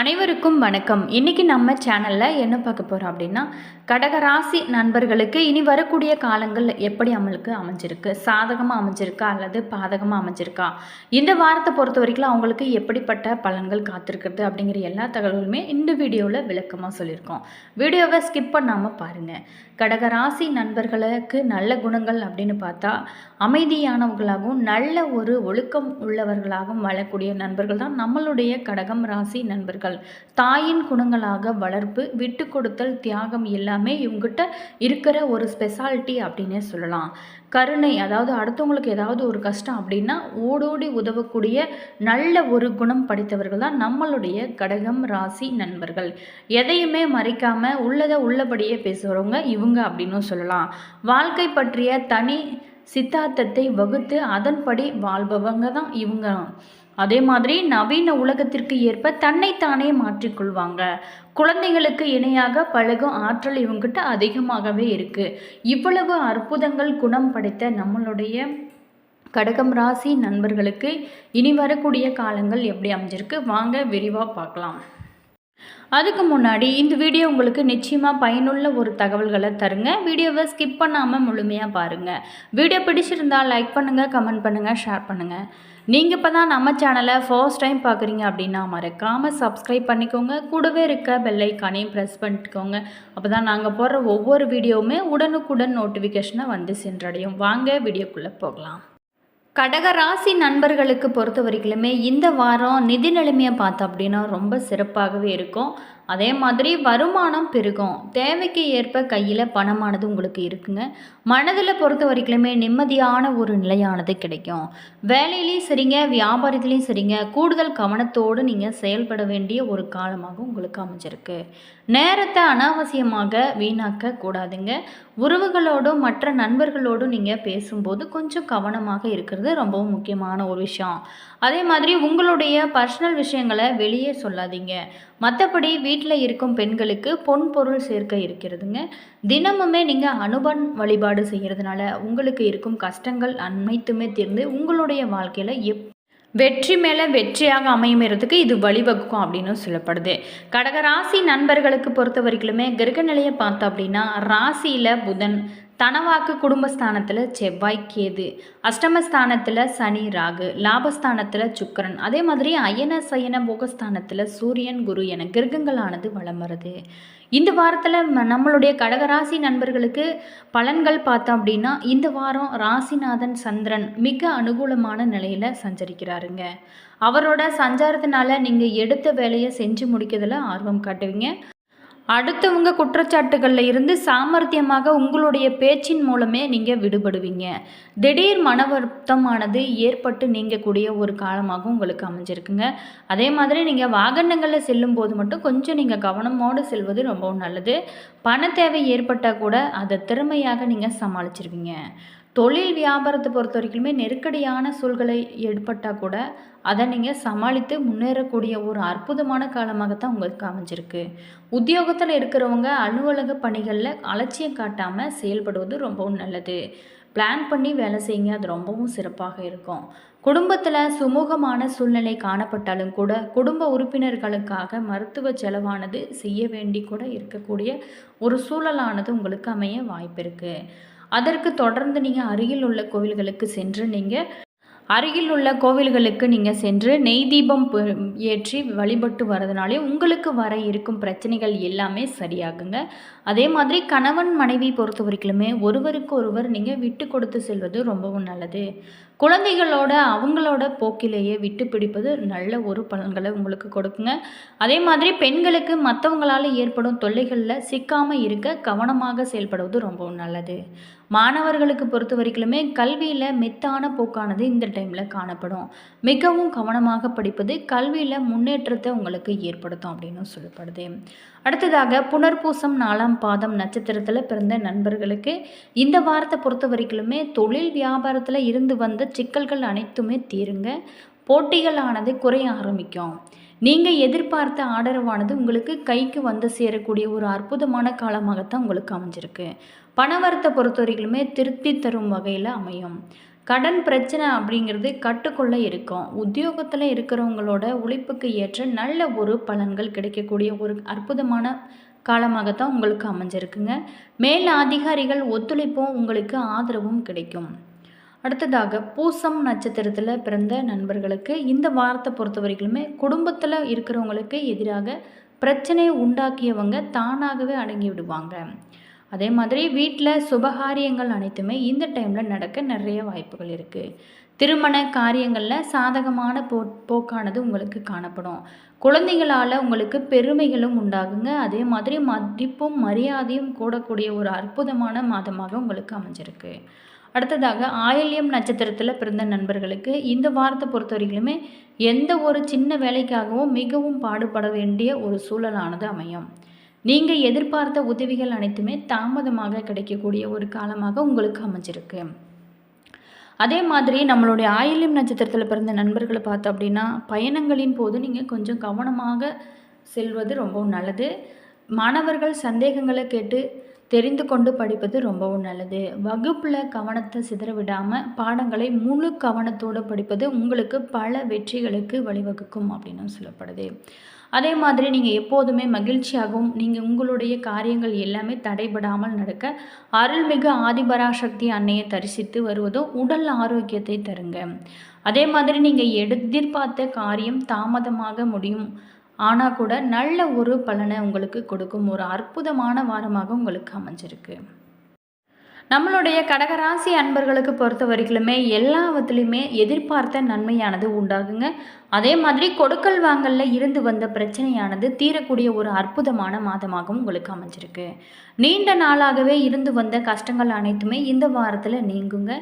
அனைவருக்கும் வணக்கம். இன்னைக்கு நம்ம சேனலில் என்ன பார்க்க போகிறோம் அப்படின்னா கடகராசி நண்பர்களுக்கு இனி வரக்கூடிய காலங்கள் எப்படி அமலுக்கு அமைஞ்சிருக்கு? சாதகமாக அமைஞ்சிருக்கா அல்லது பாதகமாக அமைஞ்சிருக்கா? இந்த வாரத்தை பொறுத்த வரைக்கும் அவங்களுக்கு எப்படிப்பட்ட பலன்கள் காத்திருக்கிறது அப்படிங்கிற எல்லா தகவல்களுமே இந்த வீடியோவில் விளக்கமாக சொல்லியிருக்கோம். வீடியோவை ஸ்கிப் பண்ணாமல் பாருங்கள் கடகராசி நண்பர்களுக்கு நல்ல குணங்கள் அப்படின்னு பார்த்தா அமைதியானவர்களாகவும் நல்ல ஒரு ஒழுக்கம் உள்ளவர்களாகவும் வாழக்கூடிய நண்பர்கள் தான் நம்மளுடைய கடகம் ராசி நண்பர்கள். தாயின் குணங்களாக வளர்ப்பு விட்டு கொடுத்தல் தியாகம் எல்லாமே இவங்ககிட்ட இருக்கிற ஒரு ஸ்பெஷாலிட்டி அப்படின்னே சொல்லலாம். கருணை அதாவது அடுத்தவங்களுக்கு ஏதாவது ஒரு கஷ்டம் அப்படின்னா ஓடோடி உதவக்கூடிய நல்ல ஒரு குணம் படைத்தவர்கள் தான் நம்மளுடைய கடகம் ராசி நண்பர்கள். எதையுமே மறைக்காம உள்ளதை உள்ளபடியே பேசுகிறவங்க இவங்க அப்படின்னும் சொல்லலாம். வாழ்க்கை பற்றிய தனி சித்தாந்தத்தை வகுத்து அதன்படி வாழ்பவங்க தான் இவங்க. அதே மாதிரி நவீன உலகத்திற்கு ஏற்ப தன்னைத்தானே மாற்றிக்கொள்வாங்க. குழந்தைகளுக்கு இணையாக பழகும் ஆற்றல் இவங்ககிட்ட அதிகமாகவே இருக்குது இவ்வளவு அற்புதங்கள் குணம் படைத்த நம்மளுடைய கடகம் ராசி நண்பர்களுக்கு இனி வரக்கூடிய காலங்கள் எப்படி அமைஞ்சிருக்கு? வாங்க விரிவாக பார்க்கலாம். அதுக்கு முன்னாடி இந்த வீடியோ உங்களுக்கு நிச்சயமாக பயனுள்ள ஒரு தகவல்களை தருங்க. வீடியோவை ஸ்கிப் பண்ணாமல் முழுமையாக பாருங்கள் வீடியோ பிடிச்சிருந்தால் லைக் பண்ணுங்கள் கமெண்ட் பண்ணுங்கள் ஷேர் பண்ணுங்கள் நீங்கள் இப்போ தான் நம்ம சேனலை ஃபர்ஸ்ட் டைம் பார்க்குறீங்க அப்படின்னா மறக்காமல் சப்ஸ்கிரைப் பண்ணிக்கோங்க. கூடவே இருக்க பெல்லைக்கானையும் ப்ரெஸ் பண்ணிக்கோங்க. அப்போ தான் நாங்கள் போடுற ஒவ்வொரு வீடியோவுமே உடனுக்குடன் நோட்டிஃபிகேஷனை வந்து சென்றடையும். வாங்க வீடியோக்குள்ளே போகலாம். கடக ராசி நண்பர்களுக்கு பொறுத்த வரைக்குமே இந்த வாரம் நிதி நிலைமையை பார்த்தோம் அப்படின்னா ரொம்ப சிறப்பாகவே இருக்கும். அதே மாதிரி வருமானம் பெருகும். தேவைக்கு ஏற்ப கையில் பணமானது உங்களுக்கு இருக்குங்க. மனதில் பொறுத்த வரைக்குமே நிம்மதியான ஒரு நிலையானது கிடைக்கும். வேலையிலையும் சரிங்க வியாபாரத்துலேயும் சரிங்க. கூடுதல் கவனத்தோடு நீங்கள் செயல்பட வேண்டிய ஒரு காலமாக உங்களுக்கு அமைஞ்சிருக்கு. நேரத்தை அனாவசியமாக வீணாக்க கூடாதுங்க. உறவுகளோடும் மற்ற நண்பர்களோடும் நீங்கள் பேசும்போது கொஞ்சம் கவனமாக இருக்கிறது ரொம்பவும் முக்கியமான ஒரு விஷயம். அதே மாதிரி உங்களுடைய பர்சனல் விஷயங்களை வெளியே சொல்லாதீங்க. மற்றபடி வீ வீட்டில் இருக்கும் பெண்களுக்கு பொன் பொருள் சேர்க்க இருக்கிறதுங்க. தினமுமே நீங்கள் அனுபன் வழிபாடு செய்கிறதுனால உங்களுக்கு இருக்கும் கஷ்டங்கள் அனைத்துமே தீர்ந்து உங்களுடைய வாழ்க்கையில் எப் வெற்றி மேலே வெற்றியாக அமையறதுக்கு இது வழிவகுக்கும் அப்படின்னு சொல்லப்படுது. கடகராசி நண்பர்களுக்கு பொறுத்த வரைக்குமே கிரக நிலையை பார்த்தோம் அப்படின்னா ராசியில் புதன் தனவாக்கு குடும்பஸ்தானத்தில் செவ்வாய் கேது. அஷ்டமஸ்தானத்தில் சனி ராகு லாபஸ்தானத்தில் சுக்கரன். அதே மாதிரி அயன சயன போகஸ்தானத்தில் சூரியன் குரு என கிரகங்களானது வளம் வருது. இந்த வாரத்தில் நம்மளுடைய கடகராசி நண்பர்களுக்கு பலன்கள் பார்த்தோம் அப்படின்னா இந்த வாரம் ராசிநாதன் சந்திரன் மிக அனுகூலமான நிலையில் சஞ்சரிக்கிறாருங்க. அவரோட சஞ்சாரத்தினால நீங்கள் எடுத்த வேலையை செஞ்சு முடிக்கிறதுல ஆர்வம் காட்டுவீங்க. அடுத்தவங்க குற்றச்சாட்டுகளில் இருந்து சாமர்த்தியமாக உங்களுடைய பேச்சின் மூலமே நீங்கள் விடுபடுவீங்க. திடீர் மன வருத்தமானது ஏற்பட்டு நீங்கக்கூடிய ஒரு காலமாகவும் உங்களுக்கு அமைஞ்சிருக்குங்க. அதே மாதிரி நீங்கள் வாகனங்களில் செல்லும் போது மட்டும் கொஞ்சம் நீங்கள் கவனமோடு செல்வது ரொம்பவும் நல்லது. பண தேவை ஏற்பட்டால் கூட அதை திறமையாக நீங்கள் சமாளிச்சிருவீங்க. தொழில் வியாபாரத்தை பொறுத்த வரைக்குமே நெருக்கடியான சூழ்நிலை ஏற்பட்டால் கூட அதை நீங்கள் சமாளித்து முன்னேறக்கூடிய ஒரு அற்புதமான காலமாகத்தான் உங்களுக்கு அமைஞ்சிருக்கு. உத்தியோகத்தில் இருக்கிறவங்க அலுவலக பணிகளில் அலட்சியம் காட்டாமல் செயல்படுவது ரொம்பவும் நல்லது. பிளான் பண்ணி வேலை செய்யுங்க அது ரொம்பவும் சிறப்பாக இருக்கும். குடும்பத்தில் சுமூகமான சூழ்நிலை காணப்பட்டாலும் கூட குடும்ப உறுப்பினர்களுக்காக மருத்துவ செலவானது செய்ய வேண்டி கூட இருக்கக்கூடிய ஒரு சூழலானது உங்களுக்கு அமைய வாய்ப்பு இருக்குது அதற்கு தொடர்ந்து நீங்கள் அருகில் உள்ள கோவில்களுக்கு சென்று நீங்கள் அருகில் உள்ள கோவில்களுக்கு நீங்கள் சென்று நெய் தீபம் ஏற்றி வழிபட்டு வரதுனாலே உங்களுக்கு வர இருக்கும் பிரச்சனைகள் எல்லாமே சரியாகுங்க. அதே மாதிரி கணவன் மனைவி பொறுத்த வரைக்குமே ஒருவருக்கு ஒருவர் நீங்கள் விட்டு கொடுத்து செல்வது ரொம்பவும் நல்லது. குழந்தைகளோட அவங்களோட போக்கிலேயே விட்டு பிடிப்பது நல்ல ஒரு பலன்களை உங்களுக்கு கொடுக்குங்க. அதே மாதிரி பெண்களுக்கு மற்றவங்களால் ஏற்படும் தொல்லைகளில் சிக்காமல் இருக்க கவனமாக செயல்படுவது ரொம்பவும் நல்லது. மாணவர்களுக்கு பொறுத்த வரைக்குமே கல்வியில் மெத்தான போக்கானது இந்த டைமில் காணப்படும். மிகவும் கவனமாக படிப்பது கல்வியில் முன்னேற்றத்தை உங்களுக்கு ஏற்படுத்தும் அப்படின்னு சொல்லப்படுது. அடுத்ததாக புனர்பூசம் நாலாம் பாதம் நட்சத்திரத்தில் பிறந்த நண்பர்களுக்கு இந்த வாரத்தை பொறுத்த வரைக்குமே தொழில் வியாபாரத்தில் இருந்து வந்த சிக்கல்கள் அனைத்துமே தீருங்க. போட்டிகளானது குறைய ஆரம்பிக்கும். நீங்கள் எதிர்பார்த்த ஆதரவானது உங்களுக்கு கைக்கு வந்து சேரக்கூடிய ஒரு அற்புதமான காலமாகத்தான் உங்களுக்கு அமைஞ்சிருக்கு. பணவரத்தை பொறுத்தவரைக்குமே திருப்தி தரும் வகையில் அமையும். கடன் பிரச்சனை அப்படிங்கிறது கட்டுக்குள்ளே இருக்கும். உத்தியோகத்தில் இருக்கிறவங்களோட உழைப்புக்கு ஏற்ற நல்ல ஒரு பலன்கள் கிடைக்கக்கூடிய ஒரு அற்புதமான காலமாகத்தான் உங்களுக்கு அமைஞ்சிருக்குங்க. மேல் அதிகாரிகள் ஒத்துழைப்பும் உங்களுக்கு ஆதரவும் கிடைக்கும். அடுத்ததாக பூசம் நட்சத்திரத்தில் பிறந்த நண்பர்களுக்கு இந்த வாரத்தை பொறுத்த வரைக்குமே குடும்பத்தில் இருக்கிறவங்களுக்கு எதிராக பிரச்சனையை உண்டாக்கியவங்க தானாகவே அடங்கி விடுவாங்க. அதே மாதிரி வீட்டில் சுபகாரியங்கள் அனைத்துமே இந்த டைமில் நடக்க நிறைய வாய்ப்புகள் இருக்குது திருமண காரியங்களில் சாதகமான போ போக்கானது உங்களுக்கு காணப்படும். குழந்தைகளால் உங்களுக்கு பெருமைகளும் உண்டாகுங்க. அதே மாதிரி மதிப்பும் மரியாதையும் கூடக்கூடிய ஒரு அற்புதமான மாதமாக உங்களுக்கு அமைஞ்சிருக்கு. அடுத்ததாக ஆயில்யம் நட்சத்திரத்தில் பிறந்த நண்பர்களுக்கு இந்த வாரத்தை பொறுத்த வரைக்குமே எந்த ஒரு சின்ன வேலைக்காகவும் மிகவும் பாடுபட வேண்டிய ஒரு சூழலானது அமையும். நீங்கள் எதிர்பார்த்த உதவிகள் அனைத்துமே தாமதமாக கிடைக்கக்கூடிய ஒரு காலமாக உங்களுக்கு அமைஞ்சிருக்கு. அதே மாதிரி நம்மளுடைய ஆயில்யம் நட்சத்திரத்தில் பிறந்த நண்பர்களை பார்த்தோம் அப்படின்னா பயணங்களின் போது நீங்கள் கொஞ்சம் கவனமாக செல்வது ரொம்பவும் நல்லது. மாணவர்கள் சந்தேகங்களை கேட்டு தெரிந்து கொண்டு படிப்பது ரொம்பவும் நல்லது. வகுப்பில் கவனத்தை சிதற விடாமல் பாடங்களை முழு கவனத்தோடு படிப்பது உங்களுக்கு பல வெற்றிகளுக்கு வழிவகுக்கும் அப்படின்னு சொல்லப்படுது. அதே மாதிரி நீங்கள் எப்போதுமே மகிழ்ச்சியாகவும் நீங்கள் உங்களுடைய காரியங்கள் எல்லாமே தடைபடாமல் நடக்க அருள்மிகு ஆதிபராசக்தி அன்னையை தரிசித்து வருவதும் உடல் ஆரோக்கியத்தை தருங்க. அதே மாதிரி நீங்கள் எதிர்பார்த்த காரியம் தாமதமாக முடியும். ஆனால் கூட நல்ல ஒரு பலனை உங்களுக்கு கொடுக்கும் ஒரு அற்புதமான வாரமாக உங்களுக்கு அமைஞ்சிருக்கு. நம்மளுடைய கடகராசி அன்பர்களுக்கு பொறுத்த வரைக்குமே எல்லாவற்றிலையுமே எதிர்பார்த்த நன்மையானது உண்டாகுங்க. அதே மாதிரி கொடுக்கல் வாங்கல்ல இருந்து வந்த பிரச்சனையானது தீரக்கூடிய ஒரு அற்புதமான மாதமாகவும் உங்களுக்கு அமைஞ்சிருக்கு. நீண்ட நாளாகவே இருந்து வந்த கஷ்டங்கள் அனைத்துமே இந்த வாரத்தில் நீங்குங்க.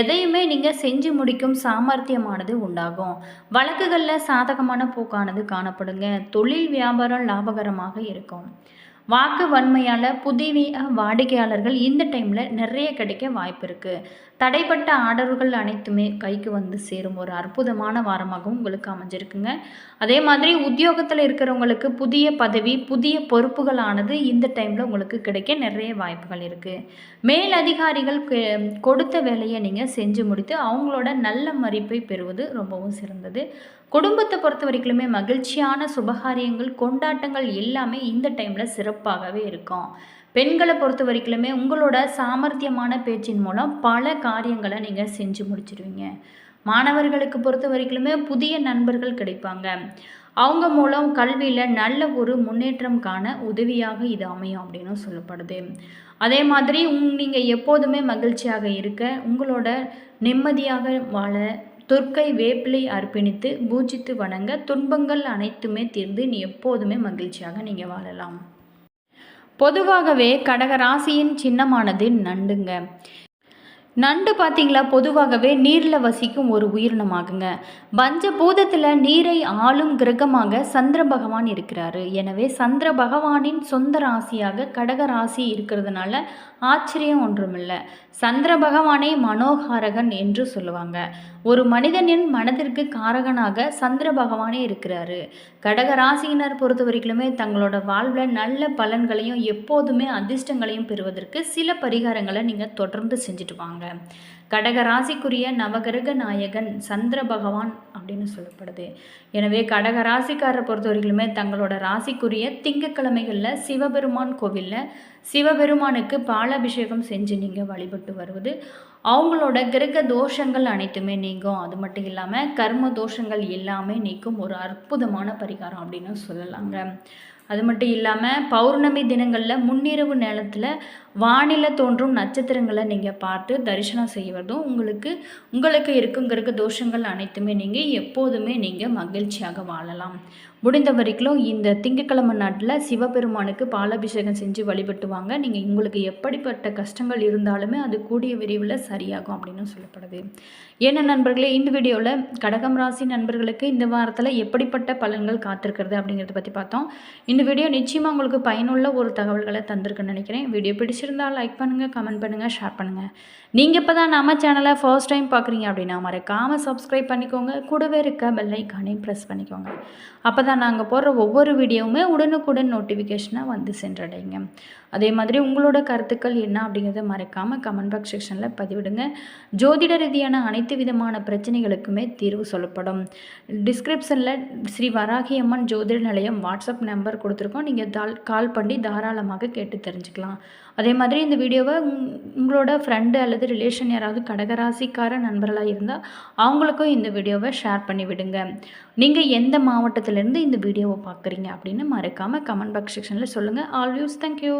எதையுமே நீங்கள் செஞ்சு முடிக்கும் சாமர்த்தியமானது உண்டாகும். வழக்குகளில் சாதகமான போக்கானது காணப்படுங்க. தொழில் வியாபாரம் லாபகரமாக இருக்கும். வாக்கு வன்மையால் புதிய வாடிக்கையாளர்கள் இந்த டைமில் நிறைய கிடைக்க வாய்ப்பு இருக்குது தடைப்பட்ட ஆர்டர்கள் அனைத்துமே கைக்கு வந்து சேரும். ஒரு அற்புதமான வாரமாகவும் உங்களுக்கு அமைஞ்சிருக்குங்க. அதே மாதிரி உத்தியோகத்தில் இருக்கிறவங்களுக்கு புதிய பதவி புதிய பொறுப்புகளானது இந்த டைமில் உங்களுக்கு கிடைக்க நிறைய வாய்ப்புகள் இருக்குது மேல் அதிகாரிகள் கொடுத்த வேலையை நீங்கள் செஞ்சு முடித்து அவங்களோட நல்ல மதிப்பை பெறுவது ரொம்பவும் சிறந்தது. குடும்பத்தை பொறுத்த வரைக்குமே மகிழ்ச்சியான சுபகாரியங்கள் கொண்டாட்டங்கள் எல்லாமே இந்த டைமில் சிறப்பு சிறப்பாகவே இருக்கும். பெண்களை பொறுத்த வரைக்குமே உங்களோட சாமர்த்தியமான பேச்சின் மூலம் பல காரியங்களை நீங்கள் செஞ்சு முடிச்சிடுவீங்க மாணவர்களுக்கு பொறுத்த வரைக்குமே புதிய நண்பர்கள் கிடைப்பாங்க. அவங்க மூலம் கல்வியில் நல்ல ஒரு முன்னேற்றம் காண உதவியாக இது அமையும் அப்படின்னு சொல்லப்படுது. அதே மாதிரி உங் நீங்கள் எப்போதுமே மகிழ்ச்சியாக இருக்க உங்களோட நிம்மதியாக வாழ துர்க்கை வேப்பிலை அர்ப்பணித்து பூஜித்து வணங்க துன்பங்கள் அனைத்துமே தீர்ந்து நீ எப்போதுமே மகிழ்ச்சியாக நீங்கள் வாழலாம். பொதுவாகவே கடக ராசியின் சின்னமானது நண்டுங்க. நண்டு பார்த்தீங்களா பொதுவாகவே நீரில் வசிக்கும் ஒரு உயிரினமாகுங்க. பஞ்ச பூதத்தில் நீரை ஆளும் கிரகமாக சந்திர பகவான் இருக்கிறாரு. எனவே சந்திர பகவானின் சொந்த ராசியாக கடக ராசி இருக்கிறதுனால ஆச்சரியம் ஒன்றுமில்லை. சந்திர பகவானை மனோகாரகன் என்று சொல்லுவாங்க. ஒரு மனிதனின் மனதிற்கு காரகனாக சந்திர பகவானே இருக்கிறாரு. கடக ராசியினர் பொறுத்த வரைக்குமே தங்களோட வாழ்வில் நல்ல பலன்களையும் எப்போதுமே அதிர்ஷ்டங்களையும் பெறுவதற்கு சில பரிகாரங்களை நீங்கள் தொடர்ந்து செஞ்சுட்டு வாங்க. கடக ராசிக்குரிய நவகிரக நாயகன் சந்திர பகவான் அப்படின்னு சொல்லப்படுது. எனவே கடக ராசிக்காரரை பொறுத்த தங்களோட ராசிக்குரிய திங்கக்கிழமைகளில் சிவபெருமான் கோவிலில் சிவபெருமானுக்கு பாலாபிஷேகம் செஞ்சு நீங்கள் வழிபட்டு வருவது. அவங்களோட கிரக தோஷங்கள் அனைத்துமே நீங்கும். அது மட்டும் இல்லாமல் கர்ம தோஷங்கள் எல்லாமே நீக்கும் ஒரு அற்புதமான பரிகாரம் அப்படின்னு சொல்லலாங்க. அது மட்டும் இல்லாமல் பௌர்ணமி தினங்களில் முன்னிரவு நேரத்தில் வானில தோன்றும் நட்சத்திரங்களை நீங்கள் பார்த்து தரிசனம் செய்வதும் உங்களுக்கு உங்களுக்கு இருக்குங்கிறக்கு தோஷங்கள் அனைத்துமே நீங்கள் எப்போதுமே நீங்கள் மகிழ்ச்சியாக வாழலாம். முடிந்த வரைக்கும் இந்த திங்கக்கிழமை நாட்டில் சிவபெருமானுக்கு பாலாபிஷேகம் செஞ்சு வழிபட்டுவாங்க நீங்கள் உங்களுக்கு எப்படிப்பட்ட கஷ்டங்கள் இருந்தாலுமே அது கூடிய விரைவில் சரியாகும் அப்படின்னு சொல்லப்படுது. ஏன்னா நண்பர்களே இந்த வீடியோவில் கடகம் ராசி நண்பர்களுக்கு இந்த வாரத்தில் எப்படிப்பட்ட பலன்கள் காத்திருக்கிறது அப்படிங்கிறத பற்றி பார்த்தோம். இந்த வீடியோ நிச்சயமாக உங்களுக்கு பயனுள்ள ஒரு தகவல்களை தந்திருக்குன்னு நினைக்கிறேன். வீடியோ பிடிச்சிருந்தால் லைக் பண்ணுங்கள் கமெண்ட் பண்ணுங்கள் ஷேர் பண்ணுங்கள் நீங்கள் இப்போ தான் நம்ம சேனலை ஃபர்ஸ்ட் டைம் பார்க்குறீங்க அப்படின்னா மறக்காமல் சப்ஸ்கிரைப் பண்ணிக்கோங்க. கூடவே இருக்க பெல்லைக்கானையும் ப்ரெஸ் பண்ணிக்கோங்க. அப்போ தான் நாங்கள் போடுற ஒவ்வொரு வீடியோவுமே உடனுக்குடன் நோட்டிஃபிகேஷனாக வந்து சென்றடைங்க. அதே மாதிரி உங்களோட கருத்துக்கள் என்ன அப்படிங்கிறத மறக்காமல் கமெண்ட் பாக்ஸ் செக்ஷனில் பதிவிடுங்க. ஜோதிட ரீதியான அனைத்து விதமான பிரச்சனைகளுக்குமே தீர்வு சொல்லப்படும். டிஸ்கிரிப்ஷனில் ஸ்ரீ வராகி அம்மன் ஜோதிட நிலையம் வாட்ஸ்அப் நம்பர் கொடுத்துருக்கோம். நீங்கள் தால் கால் பண்ணி தாராளமாக கேட்டு தெரிஞ்சுக்கலாம். அதே மாதிரி இந்த வீடியோவை உங்- உங்களோட ஃப்ரெண்டு அல்லது ரிலேஷன் யாராவது கடகராசிக்கார நண்பர்களாக இருந்தால் அவங்களுக்கும் இந்த வீடியோவை ஷேர் பண்ணி விடுங்க. நீங்கள் எந்த மாவட்டத்திலேருந்து இந்த வீடியோவை பார்க்குறீங்க அப்படின்னு மறக்காமல் கமெண்ட் பாக்ஸ் செக்ஷனில் சொல்லுங்கள் ஆல்வியூஸ் தேங்க்யூ